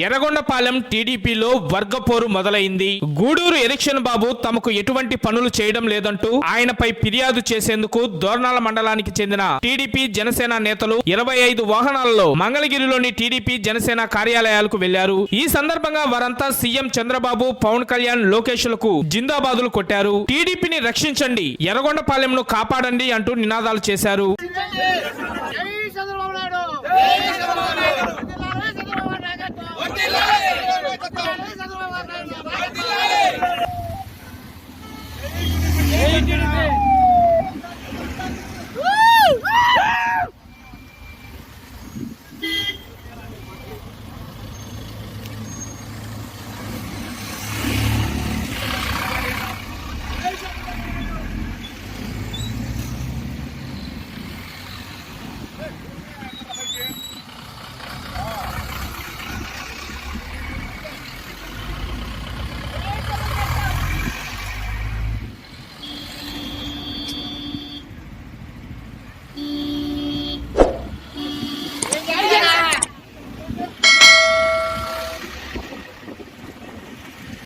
ఎర్రగొండపాలెం టీడీపీలో వర్గపోరు మొదలైంది. గూడూరు ఎలక్షన్ బాబు తమకు ఎటువంటి పనులు చేయడం లేదంటూ ఆయనపై ఫిర్యాదు చేసేందుకు దోర్నాల మండలానికి చెందిన టీడీపీ జనసేన నేతలు ఇరవై ఐదు వాహనాలలో మంగళగిరిలోని టీడీపీ జనసేన కార్యాలయాలకు వెళ్ళారు ఈ సందర్భంగా వారంతా సీఎం చంద్రబాబు పవన్ కళ్యాణ్ లోకేష్లకు జిందాబాదులు కొట్టారు. టీడీపీని రక్షించండి ఎర్రగొండపాలెంను కాపాడండి అంటూ నినాదాలు చేశారు.